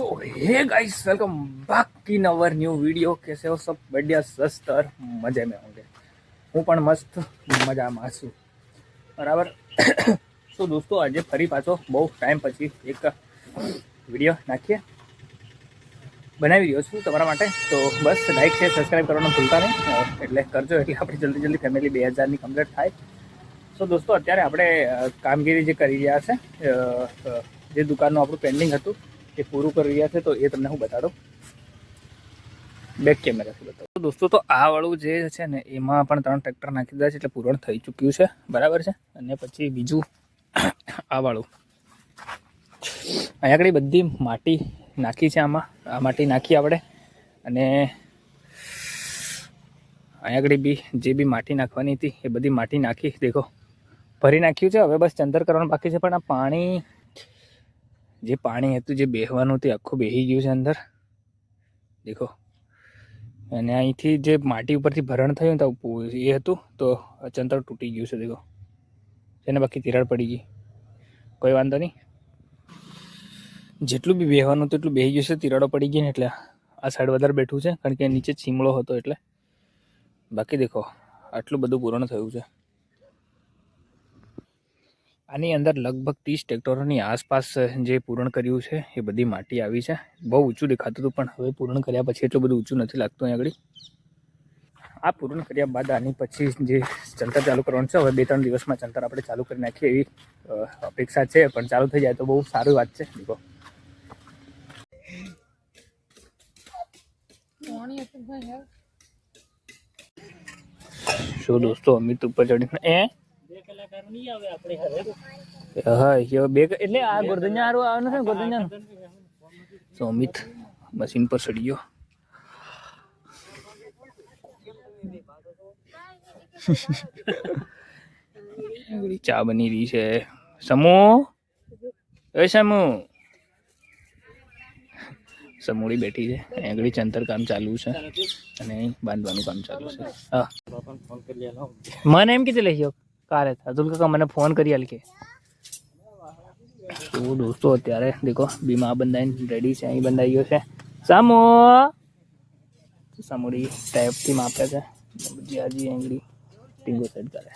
so hey guys welcome back in our new video कैसे हो सब बढ़िया स्वस्थ और मजे में होंगे હું પણ મસ્ત મજામાં છું બરાબર સો દોસ્તો આજે ફરી પાછો બહુ ટાઈમ પછી એક વિડીયો નાખીએ બનાવી રહ્યો છું તમારા માટે તો બસ લાઈક છે સબસ્ક્રાઈબ કરવાનું ભૂલતા નહીં અ, એટલે કરજો એટલે આપણી જલ્દી જલ્દી ફેમિલી બે હજારની કમ્પ્લીટ થાય સો દોસ્તો અત્યારે આપણે અ, કામગીરી જે કરી રહ્યા છે અ, અ, જે દુકાનનું આપણું પેન્ડિંગ હતું એ પૂરું કરી રહ્યા છે, તો એ તમને હું બતાડું. બેક કેમેરાથી બતાવું. દોસ્તો, તો આ વાળું જે છે ને, એમાં પણ ત્રણ ટ્રેક્ટર નાખી દીધા છે, એટલે પૂરણ થઈ ચૂક્યું છે. બરાબર છે? અને પછી બીજું આ વાળું. અહીંયા આગળ બધી માટી નાખી છે આમાં. આ માટી નાખી આપણે. અને અહીંયા આગળ બી, જે બી માટી નાખવાની હતી, એ બધી માટી નાખી. દેખો, ભરી નાખ્યું છે. હવે બસ ચંદર કરવાનું બાકી છે, પણ આ પાણી જે પાણી હતું જે બેહવાનું તે આખું બેહી ગયું છે અંદર. દેખો. અને અહીંથી જે માટી ઉપરથી ભરણ થયું તો એ હતું, તો અચંતર તૂટી ગયું છે, દેખો. એને બાકી તિરાડ પડી ગઈ. કોઈ વાંધો નહીં. જેટલું બી બેહવાનું હતું એટલું બેહી ગયું છે, તિરાડો પડી ગઈ ને એટલે આ સાઈડ વધારે બેઠું છે, કારણ કે નીચે છીમળો હતો એટલે. બાકી દેખો, આટલું બધું પૂર્ણ થયું છે. આની અંદર લગભગ ત્રીસ ટ્રેક્ટરોની આસપાસ જે પૂરણ કર્યું છે, એ બધી માટી આવી છે. બહુ ઊંચું દેખાતું હતું, પણ હવે પૂરણ કર્યા પછી એટલું બધું ઊંચું નથી લાગતું અહીં આગળ. આ પૂરણ કર્યા બાદ આની પછી જે ચંતર ચાલુ કરવાનું છે, હવે બે ત્રણ દિવસમાં ચંતર આપણે ચાલુ કરી નાખીએ એવી અપેક્ષા છે, પણ ચાલુ થઈ જાય તો બહુ સારી વાત છે દીકો શું દોસ્તો, અમિત ઉપર ચડીને? એ હા યો બે એટલે આ ગોરધન્યા હારું આવે છે ગોરધન્યા તો મશીન પર ચડી ગયો. ચા બની રહી છે. સમો એ સમો સમૂળી બેઠી છે. આગળ ચંતર કામ ચાલુ છે. અને બાંધવાનું કામ ચાલુ છે. હા. મને એમ કીધું લઈ ગયો કારે અતુલ કાકા મને ફોન કરી હાલ કે તો દોસ્તો, અત્યારે દેખો, બીમા બંધાઈને રેડી છે, અહીં બંધાઈ ગયો છે. સામો! સામોડી ટાઈપથી માપે છે. જ્યાંજી આંગળી ટીંગો સેટ કરે.